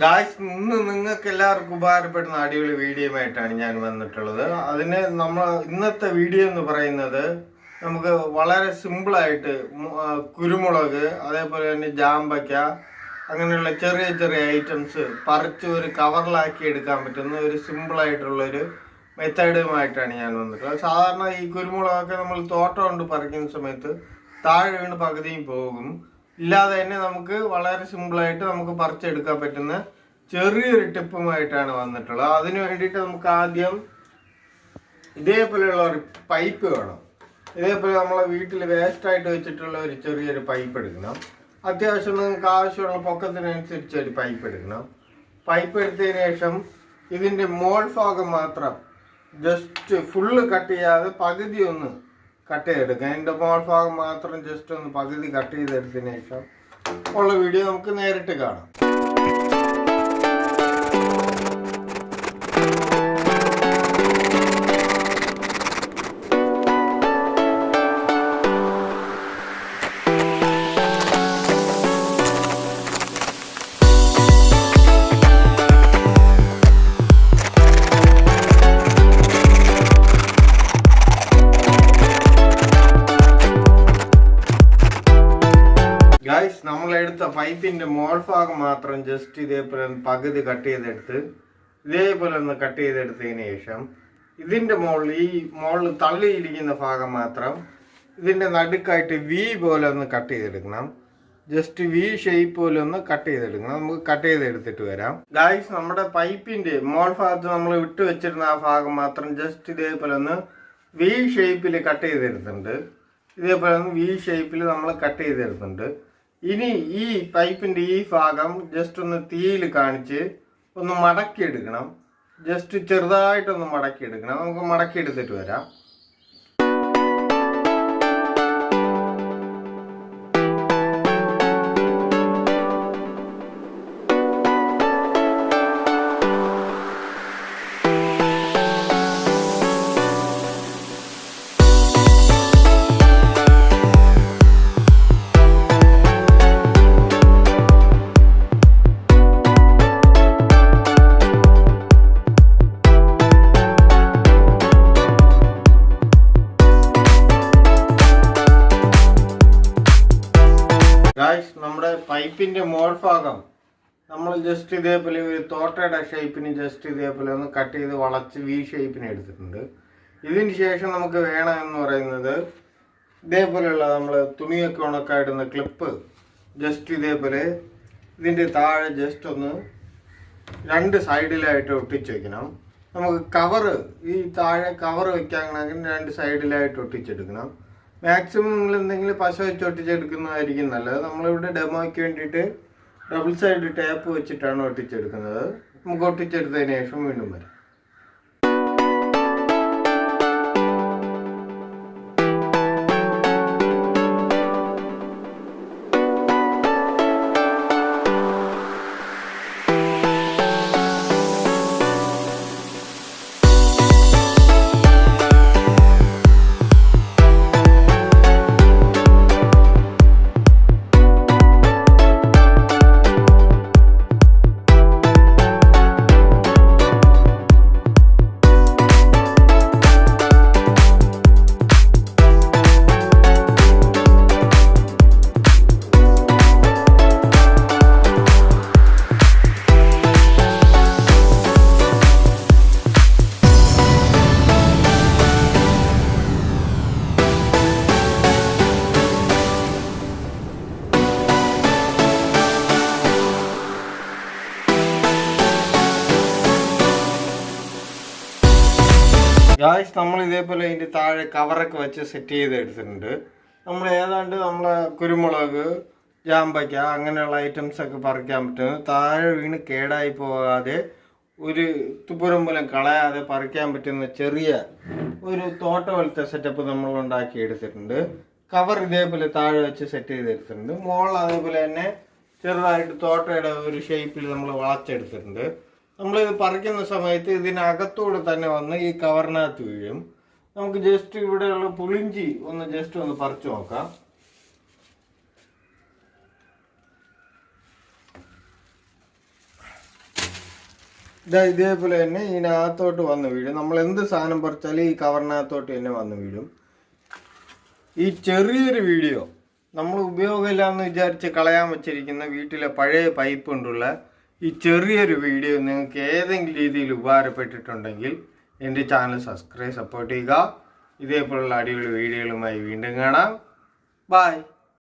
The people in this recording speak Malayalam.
ഗായ്സ് ഇന്ന് നിങ്ങൾക്ക് എല്ലാവർക്കും ഉപകാരപ്പെടുന്ന അടിപൊളി വീഡിയോ ആയിട്ടാണ് ഞാൻ വന്നിട്ടുള്ളത്. അതിന് നമ്മൾ ഇന്നത്തെ വീഡിയോ എന്ന് പറയുന്നത് നമുക്ക് വളരെ സിമ്പിളായിട്ട് കുരുമുളക് അതേപോലെ തന്നെ ജാമ്പയ്ക്ക അങ്ങനെയുള്ള ചെറിയ ചെറിയ ഐറ്റംസ് പറിച്ച് ഒരു കവറിലാക്കി എടുക്കാൻ പറ്റുന്ന ഒരു സിമ്പിളായിട്ടുള്ളൊരു മെത്തേഡുമായിട്ടാണ് ഞാൻ വന്നിട്ടുള്ളത്. സാധാരണ ഈ കുരുമുളകൊക്കെ നമ്മൾ തോട്ടം കൊണ്ട് പറിക്കുന്ന സമയത്ത് താഴെ വീണ് പകുതിയും പോകും. ഇല്ലാതെ തന്നെ നമുക്ക് വളരെ സിമ്പിളായിട്ട് നമുക്ക് പറിച്ചെടുക്കാൻ പറ്റുന്ന ചെറിയൊരു ടിപ്പുമായിട്ടാണ് വന്നിട്ടുള്ളത്. അതിന് വേണ്ടിയിട്ട് നമുക്ക് ആദ്യം ഇതേപോലെയുള്ള ഒരു പൈപ്പ് വേണം. ഇതേപോലെ നമ്മളെ വീട്ടിൽ വേസ്റ്റായിട്ട് വെച്ചിട്ടുള്ള ഒരു ചെറിയൊരു പൈപ്പ് എടുക്കണം. അത്യാവശ്യം നിങ്ങൾക്ക് ആവശ്യമുള്ള പൊക്കത്തിനനുസരിച്ച് ഒരു പൈപ്പ് എടുക്കണം. പൈപ്പ് എടുത്തതിന് ശേഷം ഇതിന്റെ മോൾ ഭാഗം മാത്രം ജസ്റ്റ് ഫുള്ള് കട്ട് ചെയ്യാതെ പകുതി ഒന്ന് കട്ട് ചെയ്തെടുക്കാം. മോൾ ഭാഗം മാത്രം ജസ്റ്റ് ഒന്ന് പകുതി കട്ട് ചെയ്തെടുത്തതിന് ശേഷം ഉള്ള വീഡിയോ നമുക്ക് നേരിട്ട് കാണാം. നമ്മൾ എടുത്ത പൈപ്പിന്റെ മോൾ ഭാഗം മാത്രം ജസ്റ്റ് ഇതേപോലെ ഒന്ന് പകുതി കട്ട് ചെയ്തെടുത്ത് ഇതേപോലെ ഒന്ന് കട്ട് ചെയ്തെടുത്തതിന് ശേഷം ഇതിന്റെ മുകളിൽ ഈ മുകളിൽ തള്ളിയിരിക്കുന്ന ഭാഗം മാത്രം ഇതിന്റെ നടുക്കായിട്ട് വി പോലെ ഒന്ന് കട്ട് ചെയ്തെടുക്കണം. ജസ്റ്റ് വി ഷേപ്പ് പോലെ ഒന്ന് കട്ട് ചെയ്തെടുക്കണം. നമുക്ക് കട്ട് ചെയ്തെടുത്തിട്ട് വരാം. ഗായ്സ് നമ്മുടെ പൈപ്പിന്റെ മോൾ ഭാഗത്ത് നമ്മൾ വിട്ട് വെച്ചിരുന്ന ആ ഭാഗം മാത്രം ജസ്റ്റ് ഇതേപോലെ ഒന്ന് വി ഷേപ്പിൽ കട്ട് ചെയ്തെടുത്തിട്ടുണ്ട്. ഇതേപോലെ ഒന്ന് വി ഷേപ്പിൽ നമ്മൾ കട്ട് ചെയ്തെടുത്തിട്ടുണ്ട്. ഇനി ഈ പൈപ്പിന്റെ ഈ ഭാഗം ജസ്റ്റ് ഒന്ന് തീയിൽ കാണിച്ച് ഒന്ന് മടക്കിയെടുക്കണം. ജസ്റ്റ് ചെറുതായിട്ടൊന്ന് മടക്കിയെടുക്കണം. നമുക്ക് മടക്കി എടുത്തിട്ട് വരാം. നമ്മുടെ മോൾഭാഗം മോൾ ഭാഗം. നമ്മൾ ജസ്റ്റ് ഇതേപോലെ ഒരു തോട്ടയുടെ ഷേപ്പിന് ജസ്റ്റ് ഇതേപോലെ ഒന്ന് കട്ട് ചെയ്ത് വളച്ച് വി ഷേപ്പിന് എടുത്തിട്ടുണ്ട്. ഇതിന് ശേഷം നമുക്ക് വേണം എന്ന് പറയുന്നത് ഇതേപോലെയുള്ള നമ്മൾ തുണിയൊക്കെ ഉണക്കായിടുന്ന ക്ലിപ്പ് ജസ്റ്റ് ഇതേപോലെ ഇതിന്റെ താഴെ ജസ്റ്റ് ഒന്ന് രണ്ട് സൈഡിലായിട്ട് ഒട്ടിച്ച് വയ്ക്കണം നമുക്ക് കവറ് ഈ താഴെ കവറ് വെക്കാണെങ്കിൽ രണ്ട് സൈഡിലായിട്ട് ഒട്ടിച്ചെടുക്കണം മാക്സിമം നിങ്ങൾ എന്തെങ്കിലും പശ വെച്ച് ഒട്ടിച്ചെടുക്കുന്നതായിരിക്കും നല്ലത്. നമ്മളിവിടെ ഡെമോയ്ക്ക് വേണ്ടിയിട്ട് ഡബിൾ സൈഡ് ടേപ്പ് വെച്ചിട്ടാണ് ഒട്ടിച്ചെടുക്കുന്നത്. നമുക്ക് ഒട്ടിച്ചെടുത്തതിന് ശേഷം വീണ്ടും വരാം. ഗായ്സ് നമ്മൾ ഇതേപോലെ ഇതിന്റെ താഴെ കവറൊക്കെ വെച്ച് സെറ്റ് ചെയ്ത് എടുത്തിട്ടുണ്ട് നമ്മൾ ഏതാണ്ട് നമ്മളെ കുരുമുളക് ജാമ്പയ്ക്ക അങ്ങനെയുള്ള ഐറ്റംസ് ഒക്കെ പറിക്കാൻ പറ്റുന്നത് താഴെ വീണ് കേടായി പോകാതെ ഒരു തുപ്പുരം മൂലം കളയാതെ പറിക്കാൻ പറ്റുന്ന ചെറിയ ഒരു തോട്ട പോലത്തെ സെറ്റപ്പ് നമ്മൾ ഉണ്ടാക്കി എടുത്തിട്ടുണ്ട് കവർ ഇതേപോലെ താഴെ വെച്ച് സെറ്റ് ചെയ്തെടുത്തിട്ടുണ്ട്. മോൾ അതേപോലെ തന്നെ ചെറുതായിട്ട് തോട്ടയുടെ ഒരു ഷേപ്പിൽ നമ്മൾ വളച്ചെടുത്തിട്ടുണ്ട്. നമ്മളിത് പറിക്കുന്ന സമയത്ത് ഇതിനകത്തൂടെ തന്നെ വന്ന് ഈ കവറിനകത്ത് വീഴും. നമുക്ക് ജസ്റ്റ് ഇവിടെയുള്ള പുളിഞ്ചി ഒന്ന് ജസ്റ്റ് ഒന്ന് പറിച്ചു നോക്കാം. ഇതാ ഇതേപോലെ തന്നെ ഇതിനകത്തോട്ട് വന്ന് വീഴും. നമ്മൾ എന്ത് സാധനം പറിച്ചാലും ഈ കവറിനകത്തോട്ട് തന്നെ വന്ന് വീഴും. ഈ ചെറിയൊരു വീഡിയോ നമ്മൾ ഉപയോഗമില്ലാന്ന് വിചാരിച്ച് കളയാൻ വെച്ചിരിക്കുന്ന വീട്ടിലെ പഴയ പൈപ്പ് കൊണ്ടുള്ള ഈ ചെറിയൊരു വീഡിയോ നിങ്ങൾക്ക് ഏതെങ്കിലും രീതിയിൽ ഉപകാരപ്പെട്ടിട്ടുണ്ടെങ്കിൽ എന്റെ ചാനൽ സബ്സ്ക്രൈബ് സപ്പോർട്ട് ചെയ്യുക. ഇതേപോലുള്ള അടിപൊളി വീഡിയോകളുമായി വീണ്ടും കാണാം. ബായ്